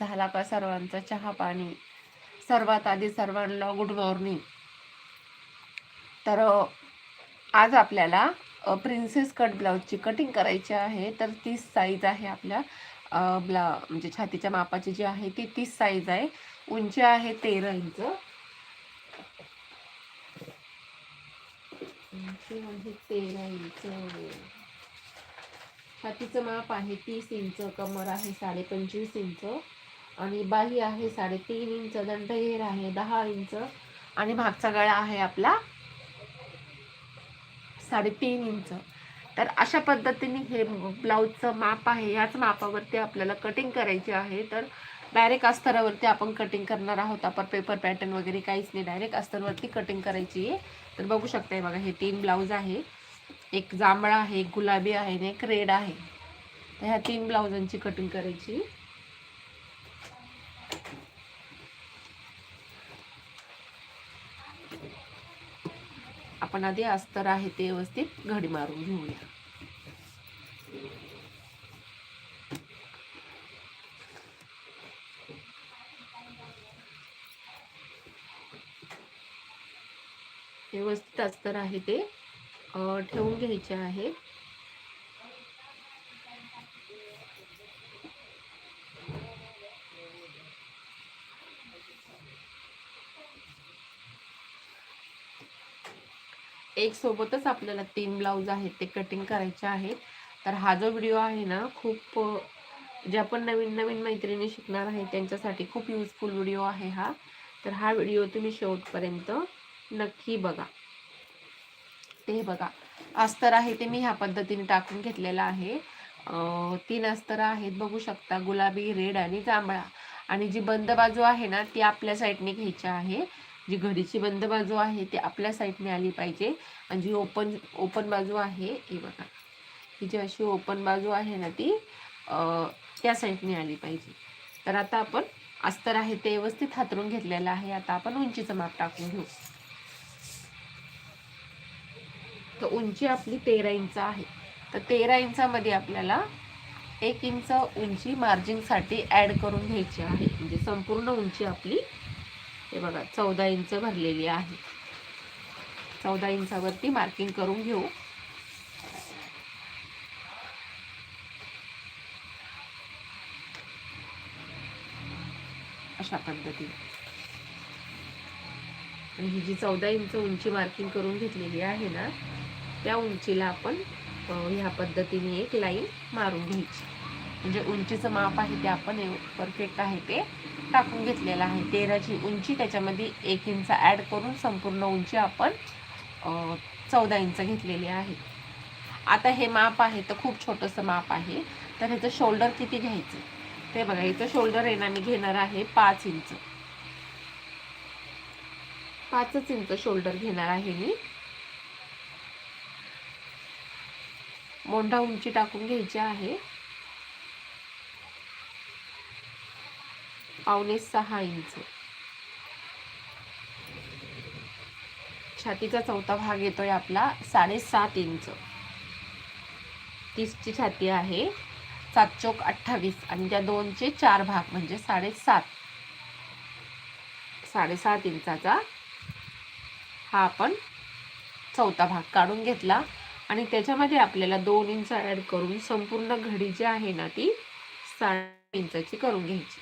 झाला का सर्वांचा चहा पाणी. सर्वात आधी सर्वांना गुड मॉर्निंग. तर आज आपल्याला प्रिन्सेस कट ब्लाऊजची कटिंग करायची आहे. तर तीस साईज आहे आपल्या. ब्ला म्हणजे छातीच्या मापाची जी आहे ती तीस साईज आहे. उंची आहे तेरा इंच. उंची आहे तेरा इंच. छातीचं माप आहे तीस इंच. कमर आहे साडे पंचवीस इंच. आणि बाही आहे साडेतीन इंच दंडघेर आहे दहा इंच. आणि मागचा गळा आहे आपला साडेतीन इंच. तर अशा पद्धतीने हे ब्लाऊजचं माप आहे. याच मापावरती आपल्याला कटिंग करायची आहे. तर डायरेक्ट अस्तरावरती आपण कटिंग करणार आहोत. आपण पेपर पॅटर्न वगैरे काहीच नाही. डायरेक्ट अस्तरवरती कटिंग करायची आहे. तर बघू शकताय बघा हे तीन ब्लाऊज आहे. एक जांभळा आहे एक गुलाबी आहे आणि एक रेड आहे. तर ह्या तीन ब्लाऊजांची कटिंग करायची. आपण आधी अस्तर आहे ते व्यवस्थित घडी मारून घेऊया. व्यवस्थित अस्तर आहे ते ठेवून घ्यायचे आहे. एक सोबतच आपल्याला तीन ब्लाऊज आहेत ते कटिंग करायचे आहेत. तर हा जो व्हिडिओ आहे ना खूप जे ज्या पण नवीन नवीन मैत्रिणी शिकणार आहे त्यांच्यासाठी खूप युजफुल व्हिडिओ आहे हा. तर हा व्हिडिओ तुम्ही शेवटपर्यंत नक्की बघा. ते बघा. अस्तर आहे ते मी ह्या पद्धतीने टाकून घेतलेलं आहे. तीन अस्तर आहेत बघू शकता. गुलाबी रेड आणि जांभळा. आणि जी बंद बाजू आहे ना ती आपल्या साईडने घ्यायची आहे. जी घडीची बंद बाजू आहे ती आपल्या साईडने आली पाहिजे. आणि जी ओपन ओपन बाजू आहे हे बघा. ही जी अशी ओपन बाजू आहे ना ती त्या साईडने आली पाहिजे. तर आता आपण अस्तर आहे ते व्यवस्थित हातरून घेतलेलं आहे. आता आपण उंचीचं माप टाकून घेऊ. तर उंची आपली तेरा इंच आहे. तर तेरा इंचामध्ये आपल्याला एक इंच उंची मार्जिनसाठी ॲड करून घ्यायची आहे. म्हणजे संपूर्ण उंची आपली हे बघा चौदा इंच भरलेली आहे. चौदा इंचावरती मार्किंग करून घेऊ. अशा पद्धतीने. आणि ही जी चौदा इंच उंची मार्किंग करून घेतलेली आहे ना त्या उंचीला आपण ह्या पद्धतीने एक लाईन मारून घ्यायची. म्हणजे उंचीचं माप आहे ते आपण परफेक्ट आहे ते टाकून घेतलेलं आहे. तेराची उंची त्याच्यामध्ये एक इंच ॲड करून संपूर्ण उंची आपण चौदा इंच घेतलेली आहे. आता हे माप आहे तर खूप छोटंसं माप आहे. तर ह्याचं शोल्डर किती घ्यायचं? ते बघा ह्याचं शोल्डर आहे ना मी घेणार आहे पाच इंच. पाचच इंच शोल्डर घेणार आहे मी. मोंढा उंची टाकून घ्यायची आहे. पावणे सहा इंच. छातीचा चौथा भाग येतोय आपला साडेसात इंच. तीसची छाती आहे सात चोक अठ्ठावीस आणि त्या दोनचे चार भाग म्हणजे साडेसात. साडेसात इंचाचा हा आपण चौथा भाग काढून घेतला आणि त्याच्यामध्ये आपल्याला दोन इंच ॲड करून संपूर्ण घडी जी आहे ना ती साडे इंचाची करून घ्यायची.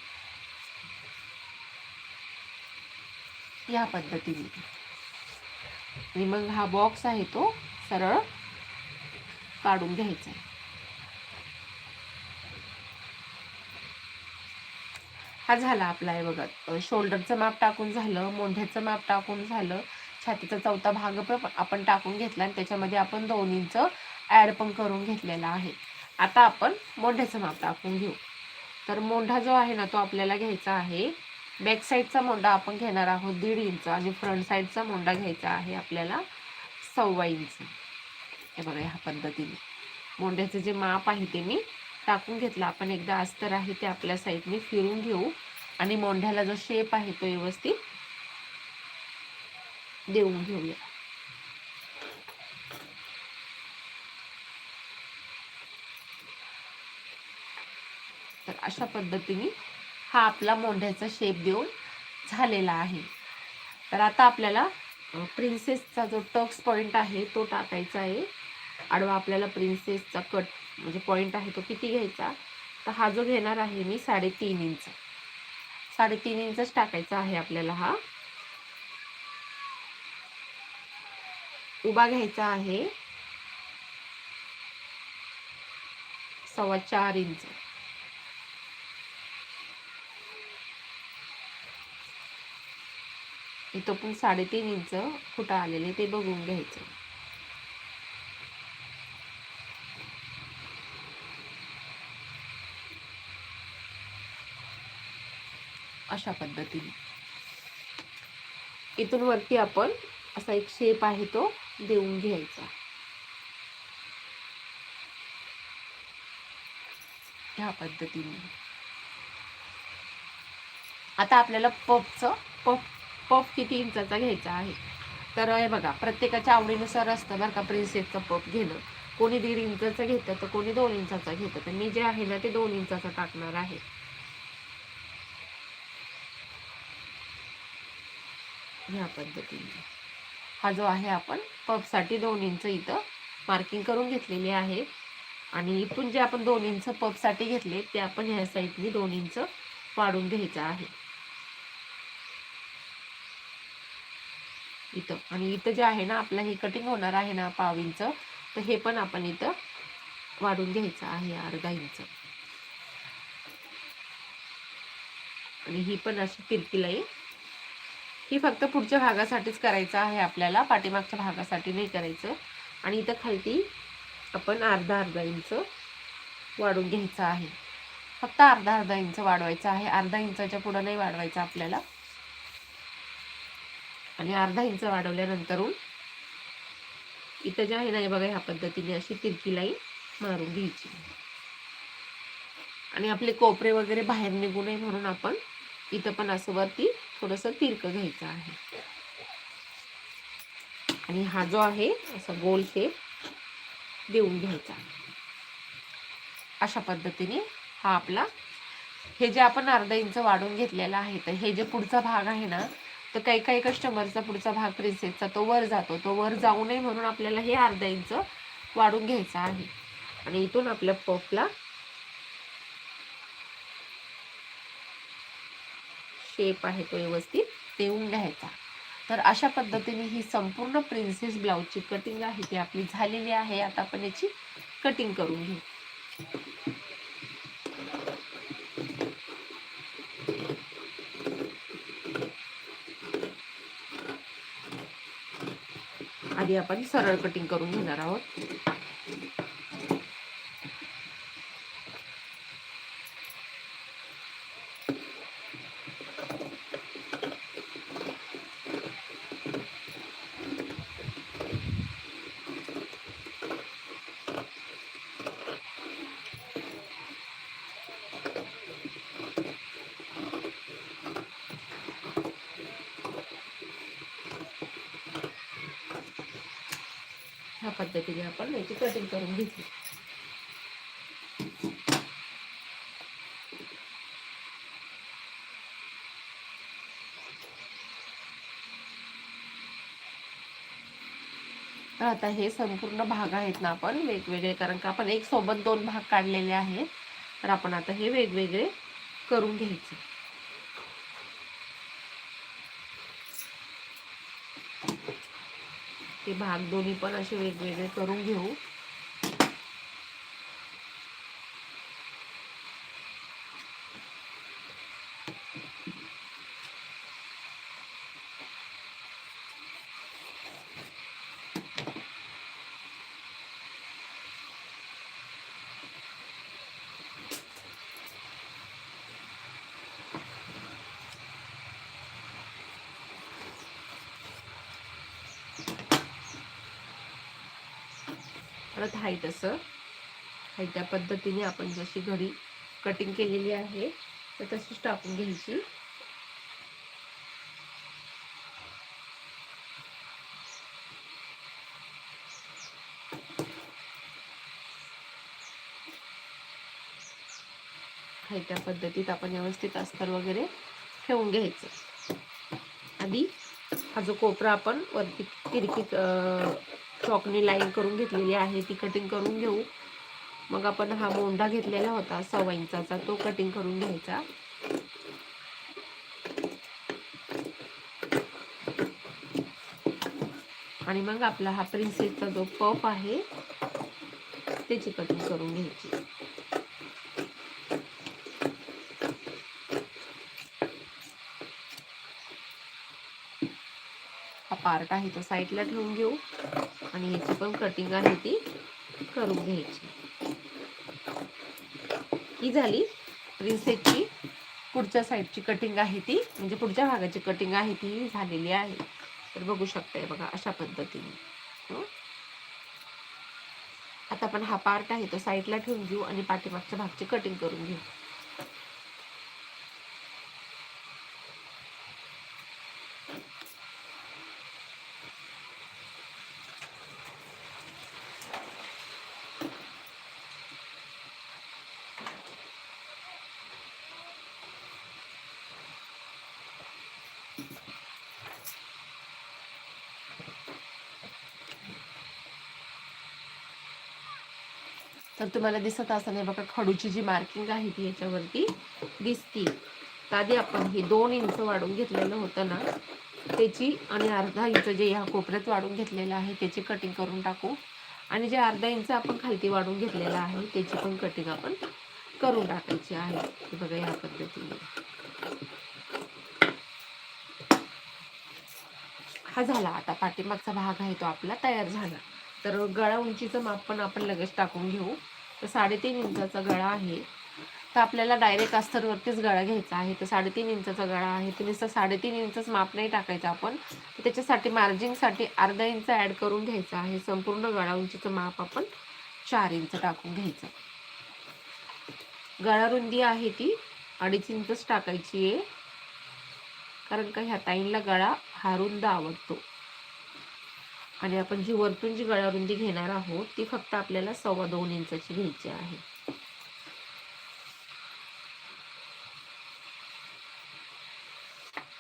या पद्धतीने. आणि मग हा बॉक्स आहे तो सरळ काढून घ्यायचा आहे. हा झाला आपला आहे बघा शोल्डरचं माप टाकून झालं मोंढ्याचं माप टाकून झालं छातीचा चौथा भाग पण आपण टाकून घेतला आणि त्याच्यामध्ये आपण दोन इंच ॲड पण करून घेतलेला आहे. आता आपण मोंढ्याचं माप टाकून घेऊ. तर मोंढा जो आहे ना तो आपल्याला घ्यायचा आहे बॅक साईडचा मोंडा आपण घेणार आहोत दीड इंच आणि फ्रंट साईडचा मोंडा घ्यायचा आहे आपल्याला सव्वा इंच. हे बघा ह्या पद्धतीने. मोंड्याचं जे माप आहे ते मी टाकून घेतलं. आपण एकदा अस्तर आहे ते आपल्या साईडने फिरून घेऊ. आणि मोंढ्याला जो शेप आहे तो व्यवस्थित देऊन घेऊया. तर अशा पद्धतीने हा आपला मोंढ्याचा शेप देऊन झालेला आहे. तर आता आपल्याला प्रिन्सेसचा जो टक्स पॉईंट आहे तो टाकायचा आहे. आडवा आपल्याला प्रिन्सेसचा कट म्हणजे पॉईंट आहे तो किती घ्यायचा? तर हा जो घेणार आहे मी साडेतीन इंच. साडेतीन इंचच टाकायचा आहे आपल्याला हा. उभा घ्यायचा आहे. सव्वा चार इंच. इथं पण साडेतीन इंच कुठं आलेले ते बघून घ्यायचं. अशा पद्धतीने. इथून वरती आपण असा एक शेप आहे तो देऊन घ्यायचा. ह्या पद्धतीने. आता आपल्याला पपचं पफ पफ किती इंचाचा घ्यायचा आहे? तर हे बघा प्रत्येकाच्या आवडीनुसार असतं बरं का प्रिन्सेसचं पफ घेणं. कोणी दीड इंचाचं घेतं तर कोणी दोन इंचाचा घेतं. तर मी जे आहे ना ते दोन इंचाचं टाकणार आहे. ह्या पद्धतीने. हा जो आहे आपण पफसाठी दोन इंच इथं मार्किंग करून घेतलेली आहे. आणि इथून जे आपण दोन इंच पफसाठी घेतले ते आपण ह्या साईडनी दोन इंच वाढून घ्यायचं आहे. इथं. आणि इथं जे आहे ना आपलं हे कटिंग होणार आहे ना पाव इंच तर हे पण आपण इथं वाढून घ्यायचं आहे अर्धा इंच आणि ही पण अशी तिरकी आहे. ही फक्त पुढच्या भागासाठीच करायचं आहे आपल्याला पाठीमागच्या भागासाठी नाही करायचं. आणि इथं खालती आपण अर्धा अर्धा इंच वाढून घ्यायचं आहे. फक्त अर्धा अर्धा इंच वाढवायचं आहे. अर्धा इंचाच्या पुढं नाही वाढवायचं आपल्याला. आणि अर्धा इंच वाढवल्यानंतरून इथं जे आहे ना हे बघा ह्या पद्धतीने अशी तिरकी लाईन मारून घ्यायची. आणि आपले कोपरे वगैरे बाहेर निघू नये म्हणून आपण इथं पण असं वरती थोडंसं तिरकं घ्यायचं आहे. आणि हा जो आहे असा गोल शेप देऊन घ्यायचा. अशा पद्धतीने हा आपला हे जे आपण अर्धा इंच वाढून घेतलेला आहे तर हे जे पुढचा भाग आहे ना तर काही काही कस्टमरचा पुढचा भाग प्रिन्सेसचा तो वर जातो. तो वर जाऊ नये म्हणून आपल्याला हे अर्धा इंच वाढून घ्यायचा आहे. आणि इथून आपल्या पफला शेप आहे तो व्यवस्थित देऊन घ्यायचा. तर अशा पद्धतीने ही संपूर्ण प्रिन्सेस ब्लाऊजची कटिंग आहे ती आपली झालेली आहे. आता आपण याची कटिंग करून घेऊ. आधी आपण सरळ कटिंग करून घेणार आहोत. पद्धतीने आपण याची कटिंग करून घेतली. तर आता हे संपूर्ण भाग आहेत ना आपण वेगवेगळे कारण का आपण एक सोबत दोन भाग काढलेले आहेत. तर आपण आता हे वेगवेगळे करून घ्यायचे. ते भाग दोन्ही पण असे वेगवेगळे करून घेऊ. परत आहे तसं. हाईट त्या पद्धतीने आपण जशी घडी कटिंग केलेली आहे तर तशीच टाकून घ्यायची. आहे त्या पद्धतीत आपण व्यवस्थित अस्तर वगैरे ठेवून घ्यायचं. आधी हा जो कोपरा आपण वरती तिरकी चॉकने लाईन करून घेतलेली आहे ती कटिंग करून घेऊ. मग आपण हा मोंडा घेतलेला होता सव्वा इंचाचा तो कटिंग करून घ्यायचा. आणि मग आपला हा प्रिन्सेसचा जो पफ आहे त्याची कटिंग करून घ्यायची. हा पार्ट आहे तो साईडला ठेवून घेऊ. आणि ह्याची पण कटिंग आहे ती करून घ्यायची. ही झाली प्रिन्सेसची. पुढच्या साईडची कटिंग आहे ती म्हणजे पुढच्या भागाची कटिंग आहे ती झालेली आहे. तर बघू शकताय बघा अशा पद्धतीने. हो? आता आपण हा पार्ट आहे तो साईडला ठेवून घेऊ आणि पाठीमागच्या भागची कटिंग करून घेऊ. तर तुम्हाला दिसत असं नाही बघा खडूची जी मार्किंग आहे ती याच्यावरती दिसती. आधी आपण हे दोन इंच वाढून घेतलेलं होतं ना त्याची आणि अर्धा इंच जे ह्या कोपऱ्यात वाढून घेतलेलं आहे त्याची कटिंग करून टाकू. आणि जे अर्धा इंच आपण खालती वाढून घेतलेलं आहे त्याची पण कटिंग आपण करून टाकायची आहे. बघा या पद्धतीने. हा झाला. आता पाठीमागचा भाग आहे तो आपला तयार झाला. तर गळा उंचीचं माप पण आपण लगेच टाकून घेऊ. तर साडेतीन इंचाचा गळा आहे. तर आपल्याला डायरेक्ट अस्तरवरतीच गळा घ्यायचा आहे. तर साडेतीन इंचाचा गळा आहे. तर नुसतं साडेतीन इंचच माप नाही टाकायचं आपण. तर त्याच्यासाठी मार्जिंगसाठी अर्धा इंच ॲड करून घ्यायचा आहे. संपूर्ण गळा उंचीचं माप आपण चार इंच टाकून घ्यायचं. गळा रुंदी आहे ती. अडीच इंचच टाकायची आहे. कारण का ह्या ताईंला गळा हा रुंद आवडतो आणि आपण जी वरतून जी गळारुंदी घेणार आहोत ती फक्त आपल्याला सव्वा दोन इंचाची घ्यायची आहे.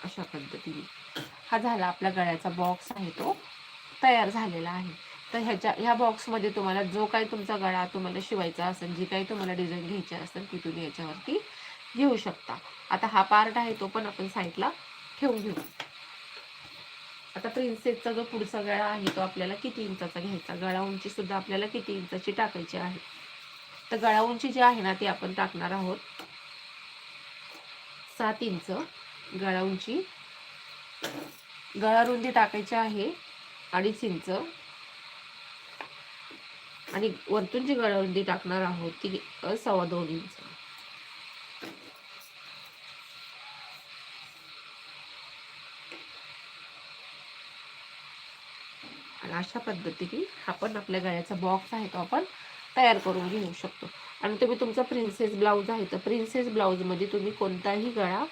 अशा पद्धतीने. हा झाला आपला गळ्याचा बॉक्स आहे तो. तयार झालेला आहे. तर ह्याच्या ह्या बॉक्समध्ये तुम्हाला जो काही तुमचा गळा तुम्हाला शिवायचा असेल जी काही तुम्हाला डिझाईन घ्यायची असेल ती तुम्ही याच्यावरती घेऊ शकता. आता हा पार्ट आहे तो पण आपण साईडला ठेवून घेऊ. आता प्रिन्सेसचा जो पुढचा गळा आहे तो आपल्याला किती इंचाचा घ्यायचा? गळा उंची सुद्धा आपल्याला किती इंचाची टाकायची आहे? तर गळा उंची जी आहे ना ती आपण टाकणार आहोत सात इंच. गळा उंची गळा रुंदी टाकायची आहे अडीच इंच. आणि वरतून जी गळा रुंदी टाकणार आहोत ती सव्वा दोन इंच. अशा पद्धतीने आपण आपल्या गळ्याचा बॉक्स आहे तो आपण तयार करून घेऊ शकतो. आणि तुम्ही तुमचा प्रिन्सेस ब्लाऊज आहे तर प्रिन्सेस ब्लाऊजमध्ये तुम्ही कोणताही गळा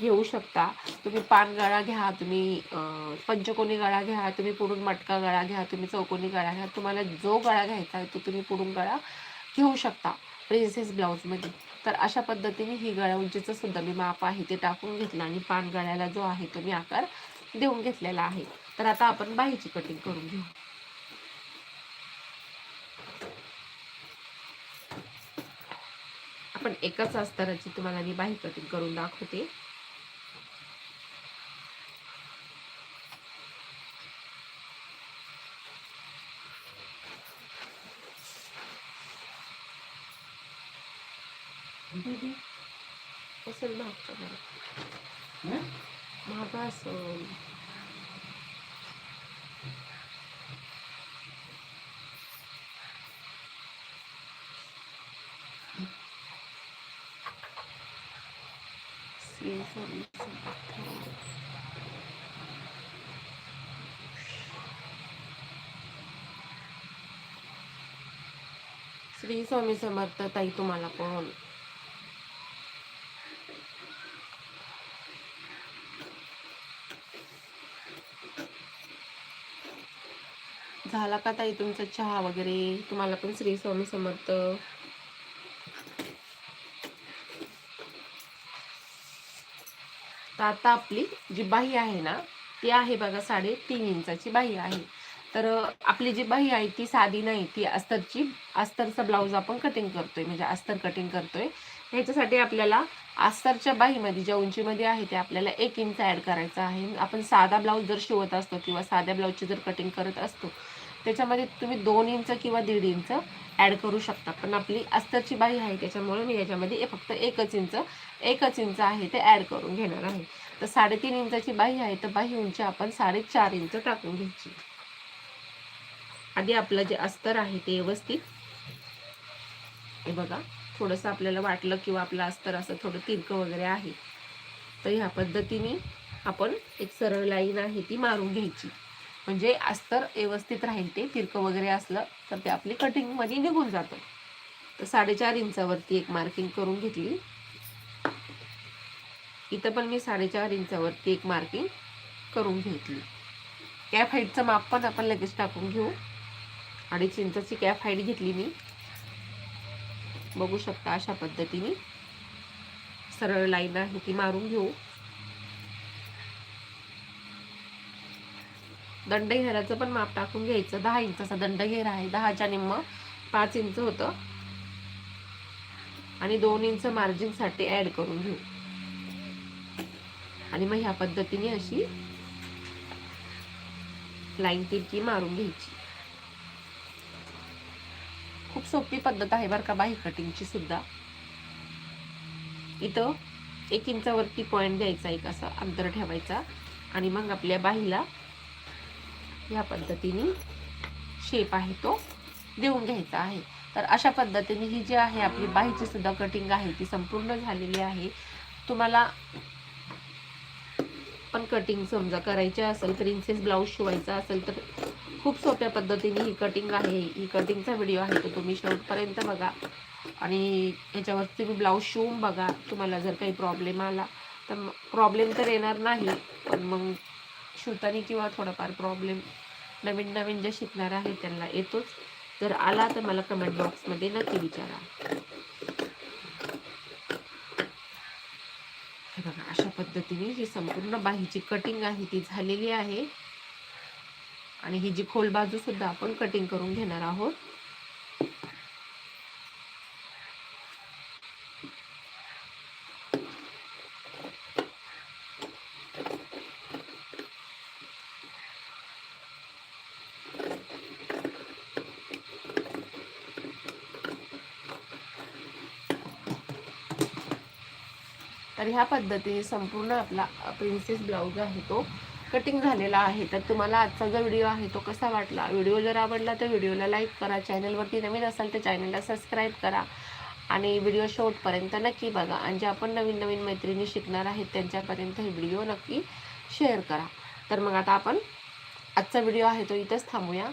घेऊ शकता. तुम्ही पान गळा घ्या तुम्ही पंचकोनी गळा घ्या तुम्ही पुढून मटका गळा घ्या तुम्ही चौकोनी गळा घ्या. तुम्हाला जो गळा घ्यायचा आहे तो तुम्ही पुढून गळा घेऊ शकता प्रिन्सेस ब्लाऊजमध्ये तर अशा पद्धतीने ही गळा उंचीचं सुद्धा मी माप आहे ते टाकून घेतलं आणि पान गळ्याला जो आहे तो मी आकार देऊन घेतलेला आहे. तर आता आपण बाहीची कटिंग करून घेऊ. आपण एकाच अस्तराची तुम्हाला मी बाही कटिंग करून दाखवते. असेल घरात. मागं असेल श्री स्वामी समर्थ ताई तुम्हाला पण झाला का ताई तुमचा चहा वगैरे? तुम्हाला पण श्री स्वामी समर्थ. आता आपली जी बाही आहे ना ती आहे बघा साडेतीन इंचाची बाही आहे. तर आपली जी बाही आहे ती साधी नाही. ती अस्तरची अस्तरचा ब्लाऊज आपण कटिंग करतोय. म्हणजे अस्तर कटिंग करतोय. ह्याच्यासाठी आपल्याला अस्तरच्या बाहीमध्ये ज्या उंचीमध्ये आहे ते आपल्याला एक इंच ॲड करायचं आहे. आपण साधा ब्लाऊज जर शिवत असतो किंवा साध्या ब्लाऊजची जर कटिंग करत असतो त्याच्यामध्ये तुम्ही दोन इंच किंवा दीड इंच ॲड करू शकता. पण आपली अस्तरची बाही आहे त्याच्यामुळे मी याच्यामध्ये फक्त एकच इंच एकच इंच आहे ते ॲड करून घेणार आहे. तर साडेतीन इंचाची बाही आहे तर बाही उंची आपण साडेचार इंच टाकून घ्यायची. आधी आपलं जे अस्तर आहे ते व्यवस्थित. हे बघा थोडंसं आपल्याला वाटलं किंवा आपलं अस्तर असं थोडं तिरकं वगैरे आहे. तर ह्या पद्धतीने आपण एक सरळ लाईन आहे ती मारून घ्यायची. म्हणजे अस्तर व्यवस्थित राहील ते तिरकं वगैरे असलं तर ते आपली कटिंगमध्ये निघून जातं. तर साडेचार इंचावरती एक मार्किंग करून घेतली. इथं पण मी साडेचार इंचावरती एक मार्किंग करून घेतली. या फाईटचं माप पण आपण लगेच टाकून घेऊ. अडीच इंचाची कॅप हाईट घेतली मी. बघू शकता अशा पद्धतीने. सरळ लाईन आहे ती मारून घेऊ. दंड घेराचं पण माप टाकून घ्यायचं. दहा इंचाचा दंड घेरा आहे. दहाच्या निम्म पाच इंच होतं. आणि दोन इंच मार्जिनसाठी ॲड करून घेऊ. आणि मग ह्या पद्धतीने अशी लाईन तिरकी मारून घ्यायची. सोपी पद्धत आहे बरं का बाही कटिंगची सुद्धा. इथं एक इंचावरती पॉईंट द्यायचा एक असा अंतर ठेवायचा. आणि मग आपल्या बाहीला या पद्धतीने शेप आहे तो देऊन घ्यायचा आहे. तर अशा पद्धतीने ही जी आहे आपली बाहीची सुद्धा कटिंग आहे ती संपूर्ण झालेली आहे. तुम्हाला पण कटिंग समजा करायची असेल प्रिन्सेस ब्लाऊज शिवायचा असेल तर खूप सोप्या पद्धतीने ही कटिंग आहे. ही कटिंगचा व्हिडिओ आहे तो तुम्ही शेवटपर्यंत बघा. आणि याच्यावर तुम्ही ब्लाऊज शिवून बघा. तुम्हाला जर काही प्रॉब्लेम आला तर प्रॉब्लेम तर येणार नाही पण मग शिवताना किंवा थोडाफार प्रॉब्लेम नवीन नवीन जे शिकणार आहे त्यांना येतोच. जर आला तर मला कमेंट बॉक्समध्ये नक्की विचारा. बघा अशा पद्धतीने ही संपूर्ण बाहीची कटिंग आहे ती झालेली आहे. आणि ही जी खोल बाजू सुद्धा आपण कटिंग करून घेणार आहोत. तर ह्या पद्धतीने संपूर्ण आपला प्रिन्सेस ब्लाऊज आहे तो. कटिंग झालेला आहे. तर तुम्हाला आजचा जो व्हिडिओ आहे तो कसा वाटला? व्हिडिओ जर आवडला तर व्हिडिओला लाईक करा. चॅनलवरती नवीन असाल तर चॅनलला सबस्क्राईब करा. आणि व्हिडिओ शेवटपर्यंत नक्की बघा. आणि जे आपण नवीन नवीन मैत्रिणी शिकणार आहेत त्यांच्यापर्यंत हे व्हिडिओ नक्की शेअर करा. तर मग आता आपण आजचा व्हिडिओ आहे तो इथंच थांबूया.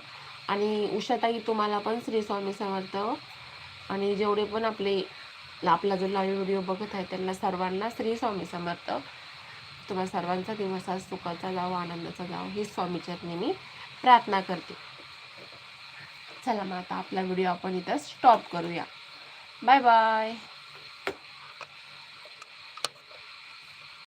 आणि उषाताई तुम्हाला पण श्री स्वामी समर्थ. आणि जेवढे पण आपले आपला जो लाईव्ह व्हिडिओ बघत आहे त्यांना सर्वांना श्री स्वामी समर्थ. तुम्हा सर्वांचा दिवस आज सुखाचा जावं आनंदाचा जाव ही स्वामीचरणी मी प्रार्थना करते. चला मग आता आपला व्हिडिओ आपण इथं स्टॉप करूया. Bye bye